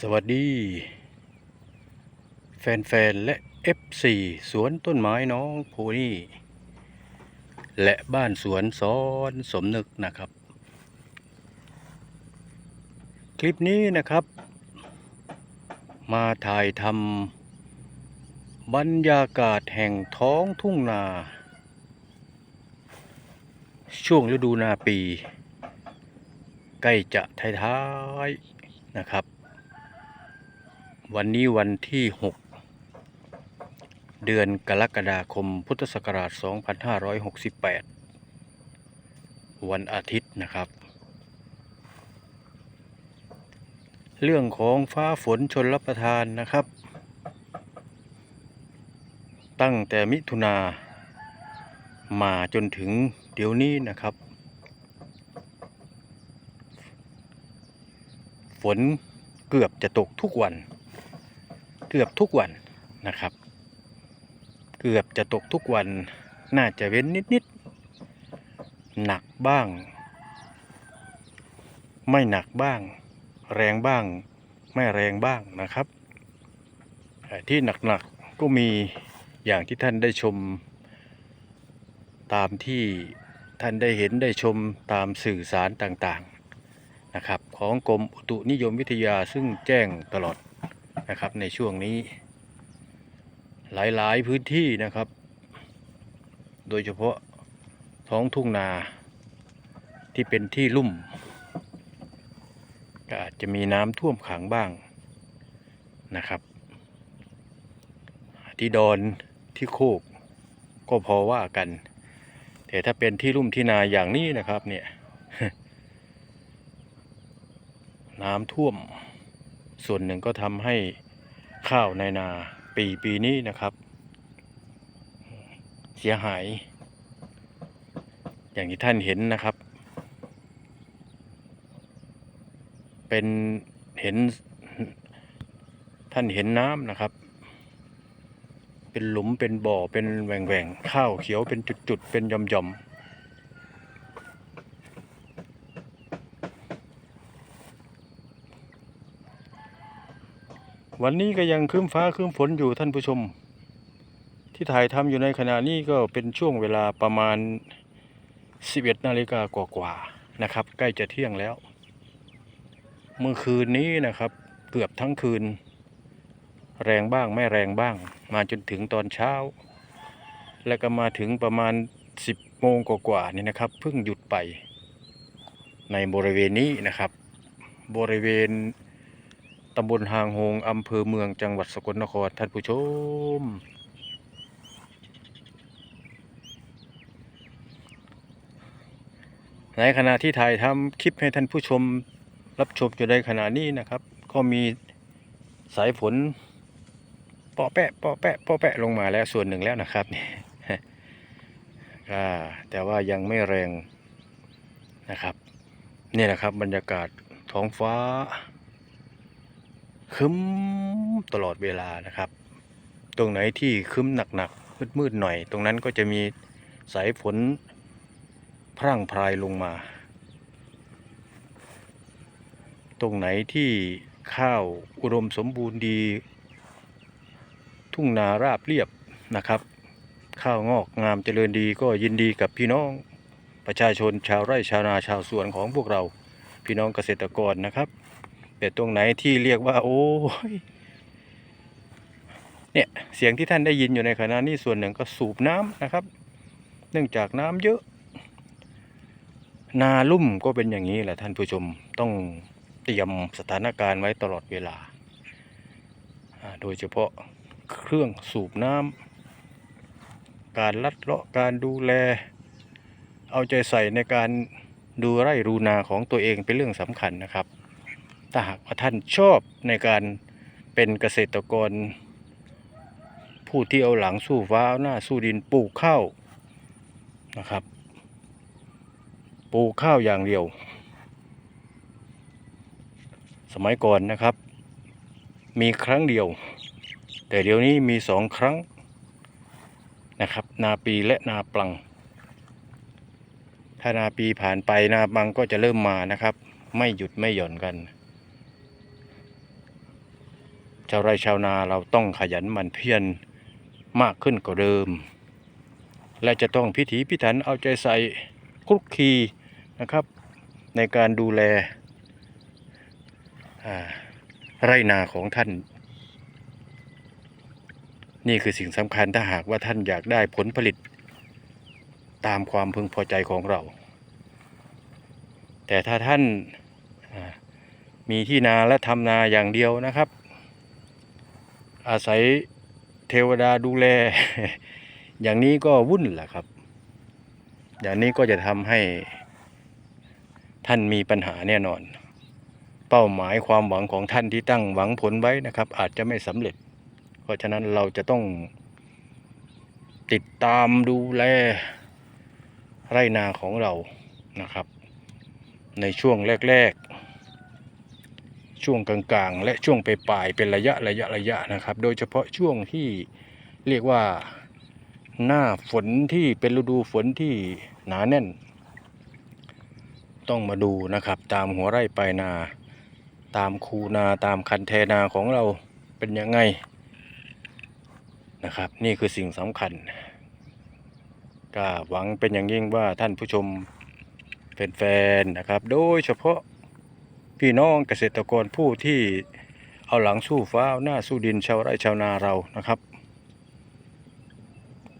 สวัสดี แฟนๆ และ F4 สวนต้นไม้น้องโพนี่ และบ้านสวนซ้อนสมนึกนะครับ คลิปนี้นะครับ มาถ่ายทำบรรยากาศแห่งท้องทุ่งนา ช่วงฤดูนาปี ใกล้จะท้ายๆนะครับ วันนี้วันที่ 6 เดือนกรกฎาคมพุทธศักราช 2568 วันอาทิตย์นะครับ เรื่องของฟ้าฝนชนรับประทานนะครับ ตั้งแต่มิถุนามาจนถึงเดี๋ยวนี้นะครับ ฝนเกือบจะตกทุกวัน เกือบทุกวันนะครับ เกือบจะตกทุกวันน่าจะเว้นนิดๆหนักบ้าง ไม่หนักบ้าง แรงบ้าง ไม่แรงบ้างนะครับ ที่หนักๆก็มีอย่างที่ท่านได้ชม ตามที่ท่านได้เห็นได้ชมตามสื่อสารต่างๆนะครับของกรมอุตุนิยมวิทยาซึ่งแจ้งตลอด นะครับ ในช่วงนี้ หลายๆพื้นที่นะครับ โดยเฉพาะท้องทุ่งนาที่เป็นที่ลุ่ม ก็อาจจะมีน้ำท่วมขังบ้างนะครับ ที่ดอนที่โคก ก็พอว่ากัน แต่ถ้าเป็นที่ลุ่มที่นาอย่างนี้นะครับเนี่ยน้ำท่วม ส่วนหนึ่งก็ทำให้ข้าวในนาปีปีนี้นะครับ เสียหาย อย่างที่ท่านเห็นนะครับ เป็นเห็นท่านเห็นน้ำนะครับ เป็นหลุมเป็นบ่อเป็นแหว่งแหว่งข้าวเขียวเป็นจุดๆ เป็นย่อมย่อมๆ วันนี้ก็ยังครึ้มฟ้าครึ้มฝนอยู่ท่านผู้ชม ที่ถ่ายทำอยู่ในขณะนี้ก็เป็นช่วงเวลาประมาณ 11นาฬิกากว่าๆนะครับ ใกล้จะเที่ยงแล้ว เมื่อคืนนี้นะครับ เกือบทั้งคืน แรงบ้างไม่แรงบ้าง มาจนถึงตอนเช้า แล้วก็มาถึงประมาณ 10โมงกว่าๆนี่นะครับเพิ่งหยุดไป ในบริเวณนี้นะครับ บริเวณ ตำบลหางโฮงอำเภอเมืองจังหวัดสกลนครท่านผู้ชม ในขณะที่ถ่ายทำคลิปให้ท่านผู้ชมรับชมอยู่ในขณะนี้นะครับ ก็มีสายฝนเปาแปะเปาแปะเปาแปะลงมาแล้วส่วนหนึ่งแล้วนะครับนี่แต่ว่ายังไม่แรงนะครับ นี่นะครับบรรยากาศท้องฟ้า คึ้มตลอดเวลานะครับ ตรงไหนที่คึ้มหนักๆมืดๆหน่อย ตรงนั้นก็จะมีสายฝนพรั่งพรายลงมา ตรงไหนที่ข้าวอุดมสมบูรณ์ดี ทุ่งนาราบเรียบนะครับ ข้าวงอกงามเจริญดีก็ยินดีกับพี่น้องประชาชนชาวไร่ชาวนาชาวสวนของพวกเราพี่น้องเกษตรกรนะครับ แต่ตรงไหนที่เรียกว่า โอ้ยเนี่ยเสียงที่ท่านได้ยินอยู่ในขณะนี้ส่วนหนึ่งก็สูบน้ำนะครับ เนื่องจากน้ำเยอะ นาลุ่มก็เป็นอย่างนี้แหละท่านผู้ชมต้องเตรียมสถานการณ์ไว้ตลอดเวลาอ่าโดยเฉพาะเครื่องสูบน้ำการลัดเลาะการดูแล เอาใจใส่ในการดูไร่รูนาของตัวเองเป็นเรื่องสำคัญนะครับ ถ้าหากว่าท่านชอบในการเป็นเกษตรกร ผู้ที่เอาหลังสู้ฟ้าเอาหน้าสู้ดินปลูกข้าวนะครับ ปลูกข้าวอย่างเดียว สมัยก่อนนะครับ มีครั้งเดียว แต่เดี๋ยวนี้มีสองครั้งนะครับ นาปีและนาปลัง ถ้านาปีผ่านไปนาบังก็จะเริ่มมานะครับ ไม่หยุดไม่หย่อนกัน ชาวไร่ชาวนาเราต้องขยันหมั่นเพียรมากขึ้นกว่าเดิม และจะต้องพิถีพิถันเอาใจใส่คลุกคลีนะครับ ในการดูแลไร่นาของท่าน นี่คือสิ่งสำคัญถ้าหากว่าท่านอยากได้ผลผลิต ตามความพึงพอใจของเรา แต่ถ้าท่านมีที่นาและทำนาอย่างเดียวนะครับ อาศัยเทวดาดูแล อย่างนี้ก็วุ่นแหละครับ อย่างนี้ก็จะทำให้ท่านมีปัญหาแน่นอน เป้าหมายความหวังของท่านที่ตั้งหวังผลไว้นะครับ อาจจะไม่สำเร็จ เพราะฉะนั้นเราจะต้องติดตามดูแลไรนาของเรานะครับ ในช่วงแรก ช่วงกลางๆ และช่วงปลายๆเป็นระยะระยะระยะนะครับ โดยเฉพาะช่วงที่เรียกว่าหน้าฝนที่เป็นฤดูฝนที่หนาแน่น ต้องมาดูนะครับ ตามหัวไร่ปลายนา ตามคูนาตามคันเทนาของเราเป็นยังไงนะครับ นี่คือสิ่งสำคัญก็หวังเป็นอย่างยิ่งว่าท่านผู้ชมแฟนๆนะครับ โดยเฉพาะ พี่น้องเกษตรกรผู้ที่เอาหลังสู้ฟ้าเอาหน้าสู้ดินชาวไร่ชาวนาเรานะครับ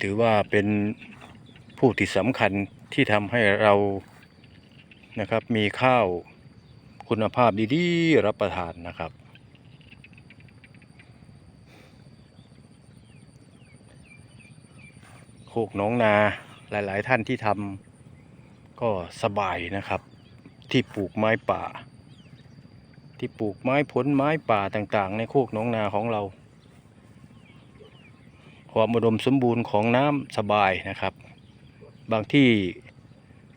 ถือว่าเป็นผู้ที่สำคัญที่ทำให้เรานะครับมีข้าวคุณภาพดีๆ รับประทานนะครับ โคกน้องนาหลายๆท่านที่ทำก็สบายนะครับ ที่ปลูกไม้ป่า ที่ปลูกไม้ผลไม้ป่าต่างๆ ในโคกหนองนาของเรา ความอุดมสมบูรณ์ของน้ำสบายนะครับ บางที่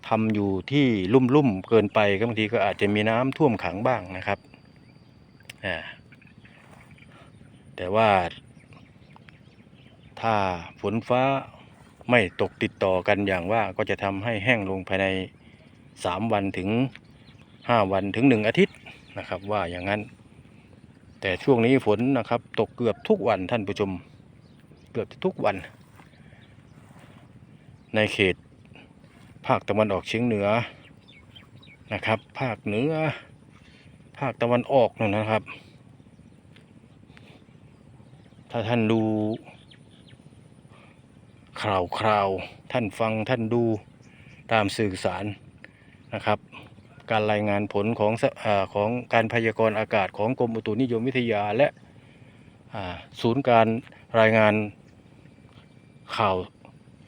ทำอยู่ที่ลุ่มๆเกินไปก็บางทีก็อาจจะมีน้ำท่วมขังบ้างนะครับอ่าแต่ว่าถ้าฝนฟ้าไม่ตกติดต่อกันอย่างว่าก็จะทำให้แห้งลงภายใน 3 วันถึง 5 วันถึง 1 อาทิตย์ นะครับ ว่าอย่างนั้น แต่ช่วงนี้ฝนนะครับ ตกเกือบทุกวันท่านผู้ชม เกือบทุกวัน ในเขตภาคตะวันออกเฉียงเหนือนะครับ ภาคเหนือ ภาคตะวันออกนั่นนะครับ ถ้าท่านดูข่าวคราวท่านฟังท่านดูตามสื่อสารนะครับ การรายงานผลของอของการพยากรณ์อากาศของกรมอุตุนิยมวิทยาและศูนย์การรายงานข่าว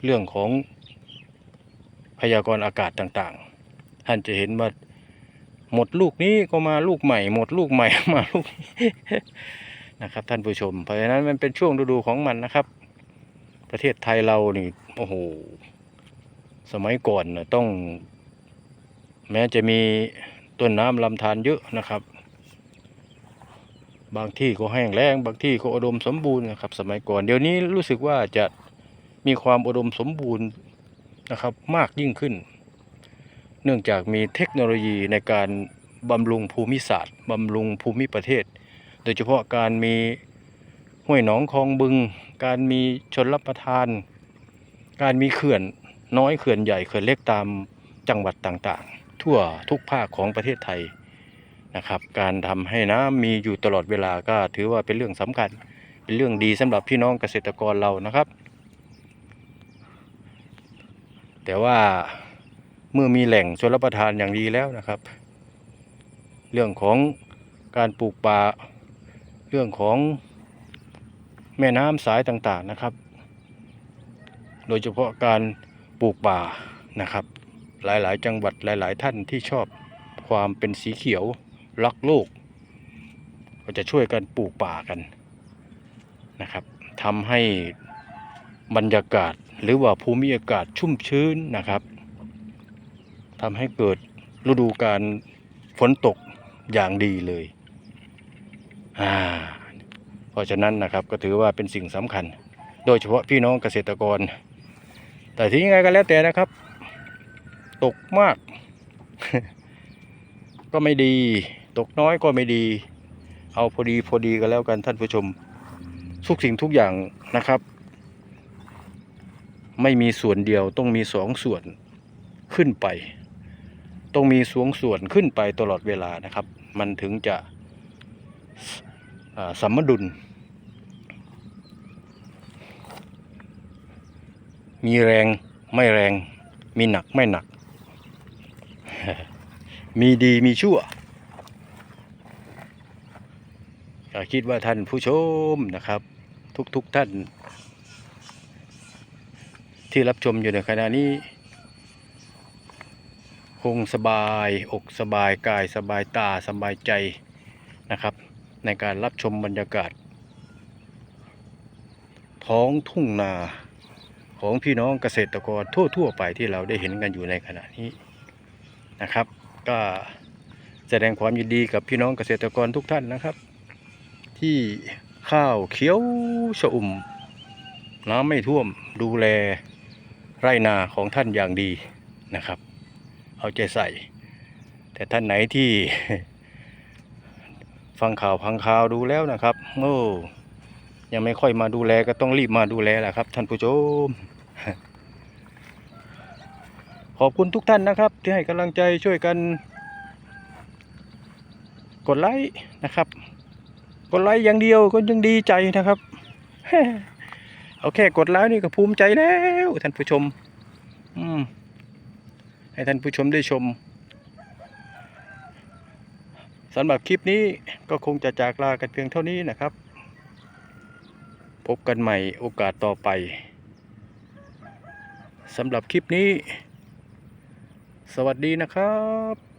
เรื่องของพยากรณ์อากาศต่างๆ ท่านจะเห็นว่าหมดลูกนี้ก็มาลูกใหม่ หมดลูกใหม่มาลูกนะครับ ท่านผู้ชม เพราะฉะนั้นมันเป็นช่วงฤดูของมันนะครับ ประเทศไทยเรานี่โอ้โหสมัยก่อนน่ะต้อง แม้จะมีต้นน้ำลำธารเยอะนะครับ บางที่ก็แห้งแล้งบางที่ก็อุดมสมบูรณ์นะครับ สมัยก่อนเดี๋ยวนี้รู้สึกว่าจะมีความอุดมสมบูรณ์นะครับมากยิ่งขึ้น เนื่องจากมีเทคโนโลยีในการบำรุงภูมิศาสตร์บำรุงภูมิประเทศ โดยเฉพาะการมีห้วยหนองคลองบึง การมีชนรับประทาน การมีเขื่อนน้อยเขื่อนใหญ่เขื่อนเล็กตามจังหวัดต่างๆ ทั่วทุกภาคของประเทศไทยนะครับ การทำให้น้ำมีอยู่ตลอดเวลาก็ถือว่าเป็นเรื่องสำคัญ เป็นเรื่องดีสำหรับพี่น้องเกษตรกรเรานะครับ แต่ว่าเมื่อมีแหล่งชลประทานอย่างดีแล้วนะครับ เรื่องของการปลูกป่าเรื่องของแม่น้ำสายต่างๆนะครับ โดยเฉพาะการปลูกป่านะครับ หลายๆ จังหวัดหลาย ๆ ท่านที่ชอบความเป็นสีเขียวรักโลก ก็จะช่วยกันปลูกป่ากันนะครับทำให้บรรยากาศหรือว่าภูมิอากาศชุ่มชื้นนะครับทำให้เกิดฤดูการฝนตกอย่างดีเลยอ่าเพราะฉะนั้นนะครับก็ถือว่าเป็นสิ่งสำคัญ โดยเฉพาะพี่น้องเกษตรกร แต่ที่ยังไงก็แล้วแต่นะครับ ตกมาก ก็ไม่ดี ตกน้อยก็ไม่ดี เอาพอดีพอดีกันแล้วกันท่านผู้ชม ทุกสิ่งทุกอย่างนะครับ ไม่มีส่วนเดียวต้องมีสองส่วนขึ้นไป ต้องมีสวงส่วนขึ้นไปตลอดเวลานะครับ มันถึงจะสัมดุล มีแรงไม่แรง มีหนักไม่หนัก มีดีมีชั่วก็คิดว่าท่านผู้ชมนะครับ ทุกๆทท่าน ที่รับชมอยู่ในขณะนี้ คงสบายอกสบายกายสบายตาสบายใจนะครับ ในการรับชมบรรยากาศ ท้องทุ่งนาของพี่น้องเกษตรกรทั่ว ๆ ไปที่เราได้เห็นกันอยู่ในขณะนี้ นะครับ ก็แสดงความยินดีกับพี่น้องเกษตรกรทุกท่านนะครับ ที่ข้าวเขียวชอุ่ม น้ำไม่ท่วมดูแลไร่นาของท่านอย่างดีนะครับ เอาใจใส่ แต่ท่านไหนที่ฟังข่าวพังข่าวดูแล้วนะครับโอ้ยังไม่ค่อยมาดูแลก็ต้องรีบมาดูแลแหละครับ ท่านผู้ชม ขอบคุณทุกท่านนะครับ ที่ให้กำลังใจช่วยกัน กดไลค์นะครับ กดไลค์อย่างเดียวก็ยังดีใจนะครับเอาแค่กดไลค์นี่ก็ภูมิใจแล้วท่านผู้ชม อืมให้ท่านผู้ชมได้ชมสำหรับคลิปนี้ก็คงจะจากลากันเพียงเท่านี้นะครับ พบกันใหม่โอกาสต่อไปสำหรับคลิปนี้ สวัสดีนะครับ